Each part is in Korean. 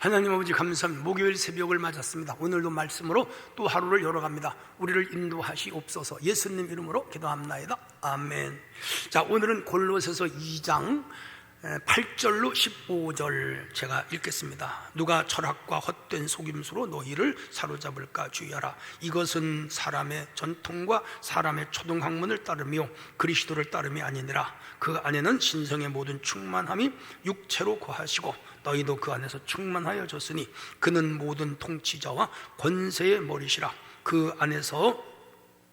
하나님 아버지 감사합니다. 목요일 새벽을 맞았습니다. 오늘도 말씀으로 또 하루를 열어갑니다. 우리를 인도하시옵소서 예수님 이름으로 기도합나이다. 아멘. 자, 오늘은 골로새서 2장 8절로 15절 제가 읽겠습니다. 누가 철학과 헛된 속임수로 너희를 사로잡을까 주의하라. 이것은 사람의 전통과 사람의 초등학문을 따르며 그리스도를 따름이 아니니라. 그 안에는 신성의 모든 충만함이 육체로 거하시고 너희도 그 안에서 충만하여 졌으니 그는 모든 통치자와 권세의 머리시라. 그 안에서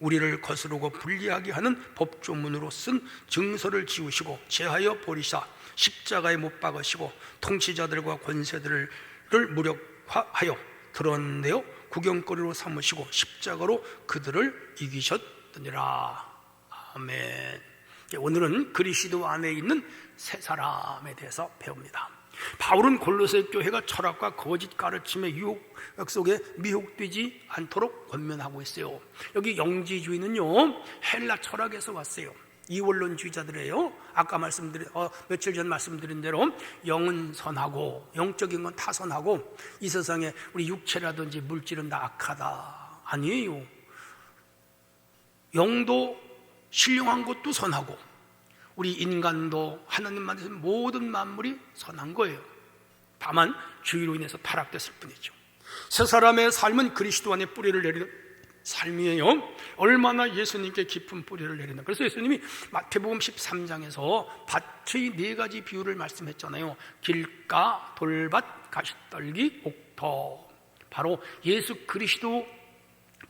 우리를 거스르고 불리하게 하는 법조문으로 쓴 증서를 지우시고 제하여 버리사 십자가에 못 박으시고 통치자들과 권세들을 무력화하여 드러내어 구경거리로 삼으시고 십자가로 그들을 이기셨느니라. 아멘. 오늘은 그리스도 안에 있는 세 사람에 대해서 배웁니다 바울은 골로새 교회가 철학과 거짓 가르침의 유혹 속에 미혹되지 않도록 권면하고 있어요. 여기 영지주의는요 헬라 철학에서 왔어요. 이원론주의자들이에요. 아까 말씀드린 어, 며칠 전 말씀드린 대로 영은 선하고 영적인 건 타선하고 이 세상에 우리 육체라든지 물질은 다 악하다 아니에요. 영도 신령한 것도 선하고 우리 인간도 하나님 만드신 모든 만물이 선한 거예요. 다만 주의로 인해서 타락됐을 뿐이죠. 세 사람의 삶은 그리스도 안에 뿌리를 내리는 삶이에요. 얼마나 예수님께 깊은 뿌리를 내리는. 그래서 예수님이 마태복음 13장에서 밭의 네 가지 비유를 말씀했잖아요. 길가, 돌밭, 가시떨기, 옥터. 바로 예수 그리스도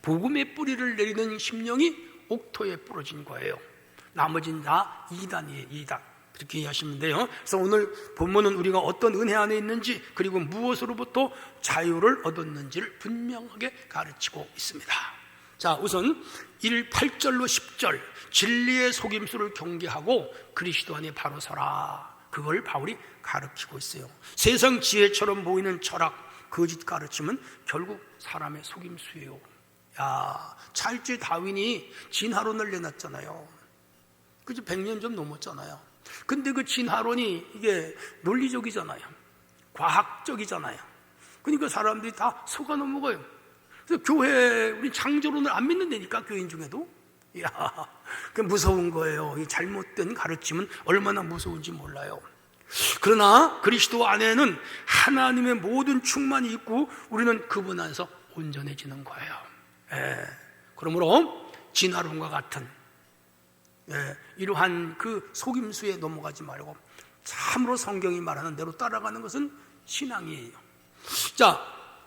복음의 뿌리를 내리는 심령이 옥토에 부러진 거예요. 나머지는 다 이단이에요, 이단. 그렇게 이해하시면 돼요. 그래서 오늘 본문은 우리가 어떤 은혜 안에 있는지 그리고 무엇으로부터 자유를 얻었는지를 분명하게 가르치고 있습니다. 자, 우선 1, 8절로 10절 진리의 속임수를 경계하고 그리스도 안에 바로 서라. 그걸 바울이 가르치고 있어요. 세상 지혜처럼 보이는 철학, 거짓 가르침은 결국 사람의 속임수예요. 야, 찰지 다윈이 진화론을 내놨잖아요. 그죠? 100년 좀 넘었잖아요. 근데 그 진화론이 이게 논리적이잖아요. 과학적이잖아요. 그러니까 사람들이 다 속아 넘어가요. 그래서 교회, 우리 창조론을 안 믿는다니까, 교인 중에도. 이야, 그 무서운 거예요. 이 잘못된 가르침은 얼마나 무서운지 몰라요. 그러나 그리스도 안에는 하나님의 모든 충만이 있고 우리는 그분 안에서 온전해지는 거예요. 예. 그러므로 진화론과 같은 예, 이러한 그 속임수에 넘어가지 말고 참으로 성경이 말하는 대로 따라가는 것은 신앙이에요. 자,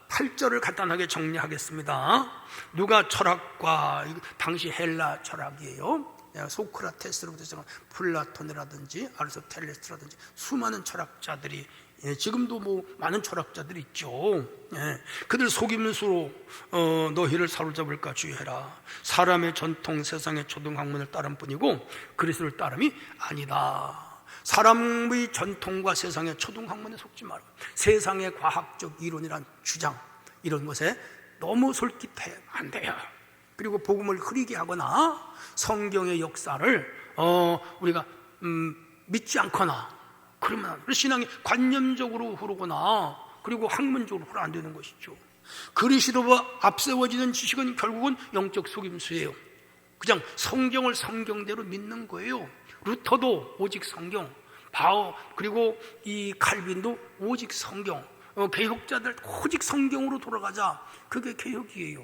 8절을 간단하게 정리하겠습니다. 누가 철학과 당시 헬라 철학이에요. 예, 소크라테스로부터 시작한 플라톤이라든지 아리스토텔레스라든지 수많은 철학자들이 예, 지금도 뭐 많은 철학자들이 있죠. 예, 그들 속임수로 어, 너희를 사로잡을까 주의해라. 사람의 전통 세상의 초등 학문을 따른 뿐이고 그리스도를 따름이 아니다. 사람의 전통과 세상의 초등 학문에 속지 말고 세상의 과학적 이론이란 주장 이런 것에 너무 솔깃해 안 돼요. 그리고 복음을 흐리게 하거나 성경의 역사를 어, 우리가 음, 믿지 않거나 그러면 신앙이 관념적으로 흐르거나 그리고 학문적으로 흐르 안 되는 것이죠. 그리스도와 앞세워지는 지식은 결국은 영적 속임수예요. 그냥 성경을 성경대로 믿는 거예요. 루터도 오직 성경, 바오 그리고 이 칼빈도 오직 성경, 어, 개혁자들 오직 성경으로 돌아가자. 그게 개혁이에요.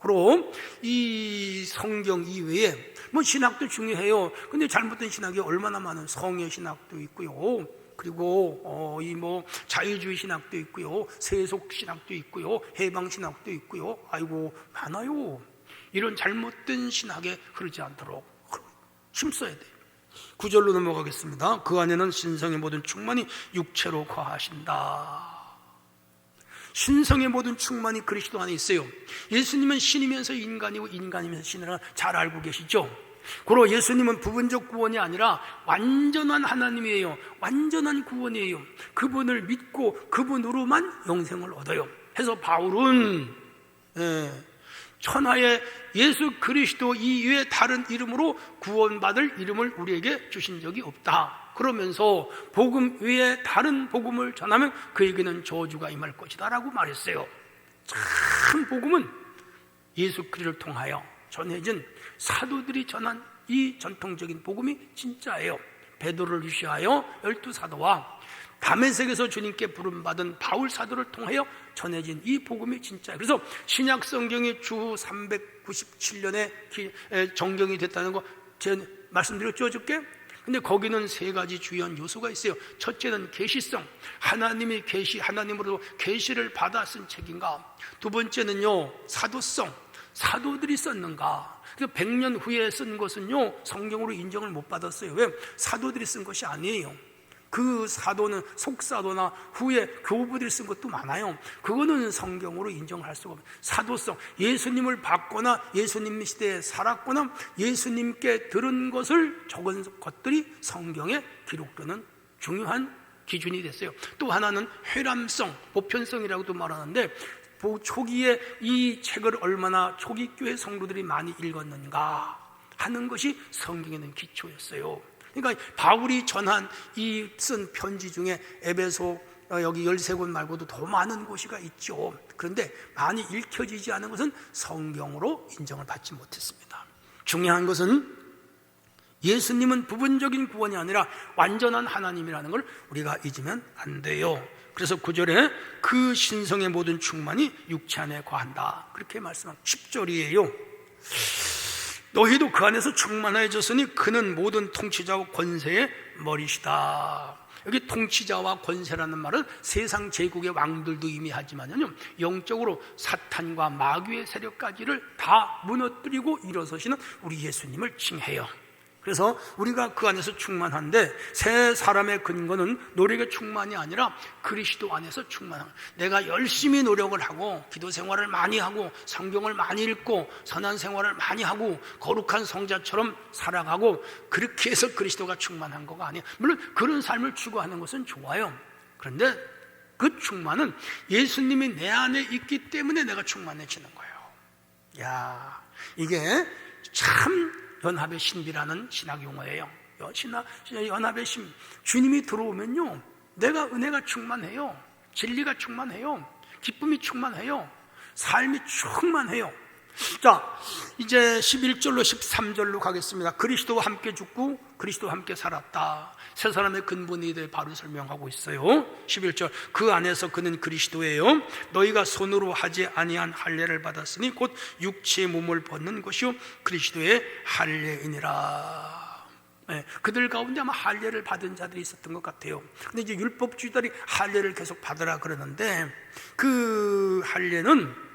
그럼 이 성경 이외에 뭐 신학도 중요해요. 근데 잘못된 신학이 얼마나 많은 성의 신학도 있고요. 그리고 어, 이 뭐 자유주의 신학도 있고요. 세속 신학도 있고요. 해방 신학도 있고요. 아이고 많아요. 이런 잘못된 신학에 흐르지 않도록 힘써야 돼요. 구절로 넘어가겠습니다. 그 안에는 신성의 모든 충만이 육체로 거하신다. 신성의 모든 충만이 그리스도 안에 있어요. 예수님은 신이면서 인간이고 인간이면서 신이라 잘 알고 계시죠? 고로 예수님은 부분적 구원이 아니라 완전한 하나님이에요. 완전한 구원이에요. 그분을 믿고 그분으로만 영생을 얻어요. 해서 바울은 예, 천하의 예수 그리스도 이외에 다른 이름으로 구원받을 이름을 우리에게 주신 적이 없다. 그러면서 복음 외에 다른 복음을 전하면 그에게는 저주가 임할 것이다라고 말했어요. 참 복음은 예수 그리스도를 통하여 전해진 사도들이 전한 이 전통적인 복음이 진짜예요. 베드로를 유시하여 열두 사도와 담에색에서 주님께 부름받은 바울 사도를 통하여 전해진 이 복음이 진짜예요. 그래서 신약 성경이 주 397년에 정경이 됐다는 거 제가 말씀드렸죠, 어저께? 근데 거기는 세 가지 주요한 요소가 있어요. 첫째는 계시성. 하나님이 계시 하나님으로 계시를 받아 쓴 책인가? 두 번째는요, 사도성. 사도들이 썼는가? 그 100년 후에 쓴 것은요, 성경으로 인정을 못 받았어요. 왜? 사도들이 쓴 것이 아니에요. 그 사도는 속사도나 후에 교부들이 쓴 것도 많아요. 그거는 성경으로 인정할 수가 없어요. 사도성, 예수님을 받거나 예수님 시대에 살았거나 예수님께 들은 것을 적은 것들이 성경에 기록되는 중요한 기준이 됐어요. 또 하나는 회람성, 보편성이라고도 말하는데 초기에 이 책을 얼마나 초기 교회 성도들이 많이 읽었는가 하는 것이 성경에는 기초였어요. 그러니까 바울이 전한 이 쓴 편지 중에 에베소 어, 여기 13곳 말고도 더 많은 곳이가 있죠. 그런데 많이 읽혀지지 않은 것은 성경으로 인정을 받지 못했습니다. 중요한 것은 예수님은 부분적인 구원이 아니라 완전한 하나님이라는 걸 우리가 잊으면 안 돼요. 그래서 구절에 그 신성의 모든 충만이 육체 안에 거한다. 그렇게 말씀한 10절이에요. 너희도 그 안에서 충만해졌으니 그는 모든 통치자와 권세의 머리시다. 여기 통치자와 권세라는 말은 세상 제국의 왕들도 의미하지만요, 영적으로 사탄과 마귀의 세력까지를 다 무너뜨리고 일어서시는 우리 예수님을 칭해요. 그래서 우리가 그 안에서 충만한데 새 사람의 근거는 노력의 충만이 아니라 그리스도 안에서 충만한 내가 열심히 노력을 하고 기도 생활을 많이 하고 성경을 많이 읽고 선한 생활을 많이 하고 거룩한 성자처럼 살아가고 그렇게 해서 그리스도가 충만한 거가 아니에요. 물론 그런 삶을 추구하는 것은 좋아요. 그런데 그 충만은 예수님이 내 안에 있기 때문에 내가 충만해지는 거예요. 야 이게 참 연합의 신비라는 신학 용어예요. 신학, 연합의 신. 주님이 들어오면요. 내가 은혜가 충만해요. 진리가 충만해요. 기쁨이 충만해요. 삶이 충만해요. 자, 이제 11절로 13절로 가겠습니다. 그리스도와 함께 죽고 그리스도와 함께 살았다. 세 사람의 근본에 대해 바로 설명하고 있어요. 11절. 그 안에서 그는 그리스도예요. 너희가 손으로 하지 아니한 할례를 받았으니 곧 육체의 몸을 벗는 것이요 그리스도의 할례이니라. 네, 그들 가운데 아마 할례를 받은 자들이 있었던 것 같아요. 근데 이제 율법주의들이 할례를 계속 받으라 그러는데 그 할례는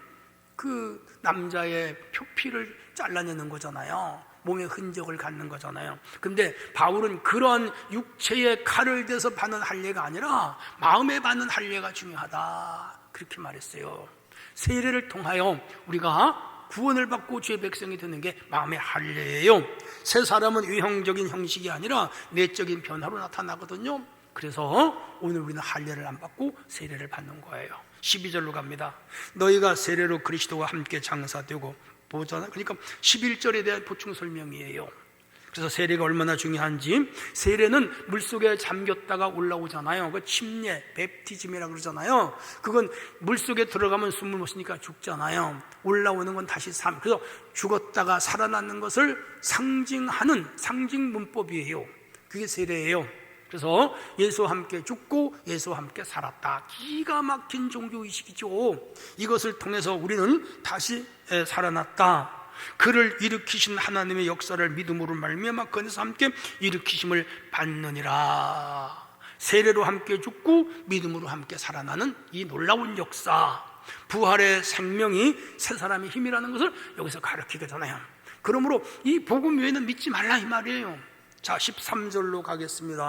그 남자의 표피를 잘라내는 거잖아요. 몸의 흔적을 갖는 거잖아요. 근데 바울은 그런 육체의 칼을 대서 받는 할례가 아니라 마음에 받는 할례가 중요하다. 그렇게 말했어요. 세례를 통하여 우리가 구원을 받고 죄 백성이 되는 게 마음의 할례예요. 새 사람은 외형적인 형식이 아니라 내적인 변화로 나타나거든요. 그래서 오늘 우리는 할례를 안 받고 세례를 받는 거예요. 12절로 갑니다. 너희가 세례로 그리스도와 함께 장사되고 보잖아. 그러니까 11절에 대한 보충 설명이에요. 그래서 세례가 얼마나 중요한지 세례는 물속에 잠겼다가 올라오잖아요. 그 침례, 베프티즘이라고 그러잖아요. 그건 물속에 들어가면 숨을 못 쉬니까 죽잖아요. 올라오는 건 다시 삶. 그래서 죽었다가 살아나는 것을 상징하는 상징 문법이에요. 그게 세례예요. 그래서 예수와 함께 죽고 예수와 함께 살았다. 기가 막힌 종교의식이죠. 이것을 통해서 우리는 다시 살아났다. 그를 일으키신 하나님의 역사를 믿음으로 말미암아 그에서 함께 일으키심을 받느니라. 세례로 함께 죽고 믿음으로 함께 살아나는 이 놀라운 역사. 부활의 생명이 새 사람의 힘이라는 것을 여기서 가르치게 되잖아요. 그러므로 이 복음 외에는 믿지 말라 이 말이에요. 자, 13절로 가겠습니다.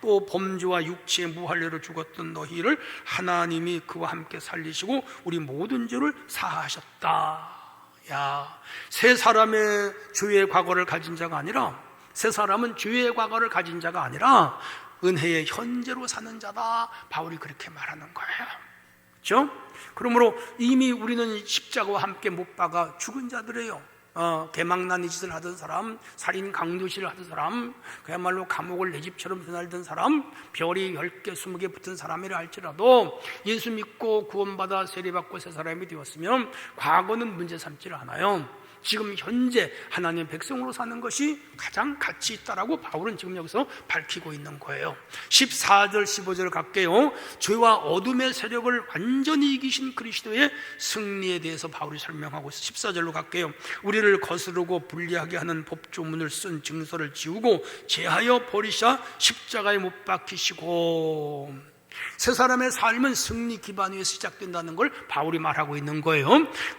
또 범죄와 육체의 무할례로 죽었던 너희를 하나님이 그와 함께 살리시고 우리 모든 죄를 사하셨다. 야, 세 사람의 죄의 과거를 가진 자가 아니라 세 사람은 죄의 과거를 가진 자가 아니라 은혜의 현재로 사는 자다. 바울이 그렇게 말하는 거예요. 그렇죠? 그러므로 이미 우리는 십자가와 함께 못 박아 죽은 자들이에요. 어, 개망난 짓을 하던 사람, 살인 강도실을 하던 사람, 그야말로 감옥을 내 집처럼 드날던 사람, 별이 10개, 20개 붙은 사람이라 할지라도 예수 믿고 구원받아 세례받고 새 사람이 되었으면 과거는 문제 삼지를 않아요. 지금 현재 하나님의 백성으로 사는 것이 가장 가치 있다라고 바울은 지금 여기서 밝히고 있는 거예요. 14절, 15절 갈게요. 죄와 어둠의 세력을 완전히 이기신 그리스도의 승리에 대해서 바울이 설명하고 있어요. 14절로 갈게요. 우리를 거스르고 불리하게 하는 법조문을 쓴 증서를 지우고 제하여 버리샤 십자가에 못 박히시고 세 사람의 삶은 승리 기반 위에 시작된다는 걸 바울이 말하고 있는 거예요.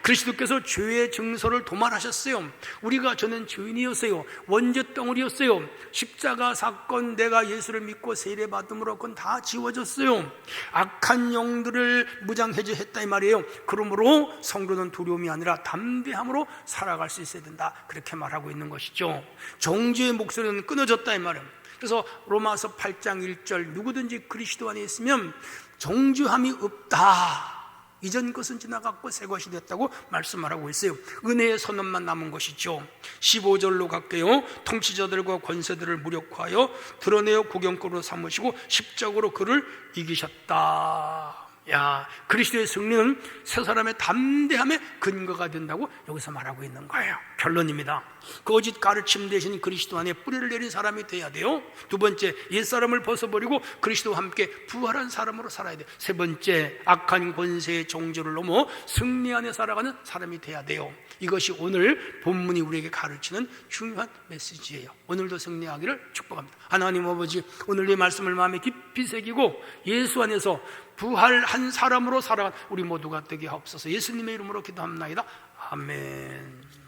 그리스도께서 죄의 증서를 도말하셨어요. 우리가 저는 죄인이었어요. 원죄 덩어리였어요. 십자가 사건 내가 예수를 믿고 세례 받음으로 그건 다 지워졌어요. 악한 영들을 무장 해제했다 이 말이에요. 그러므로 성도는 두려움이 아니라 담대함으로 살아갈 수 있어야 된다. 그렇게 말하고 있는 것이죠. 정죄의 목소리는 끊어졌다 이 말이에요. 그래서 로마서 8장 1절 누구든지 그리스도 안에 있으면 정죄함이 없다. 이전 것은 지나갔고 새 것이 됐다고 말씀하고 있어요. 은혜의 선언만 남은 것이죠. 15절로 갈게요. 통치자들과 권세들을 무력화하여 드러내어 구경거로 삼으시고 십적으로 그를 이기셨다. 야, 그리스도의 승리는 세 사람의 담대함의 근거가 된다고 여기서 말하고 있는 거예요. 결론입니다. 거짓 가르침 대신 그리스도 안에 뿌리를 내린 사람이 돼야 돼요. 두 번째, 옛사람을 벗어버리고 그리스도와 함께 부활한 사람으로 살아야 돼요. 세 번째, 악한 권세의 정조를 넘어 승리 안에 살아가는 사람이 돼야 돼요. 이것이 오늘 본문이 우리에게 가르치는 중요한 메시지예요. 오늘도 승리하기를 축복합니다. 하나님 아버지, 오늘 이 말씀을 마음에 깊이 새기고 예수 안에서 부활한 사람으로 살아간 우리 모두가 되게 하옵소서. 예수님의 이름으로 기도합나이다. 아멘.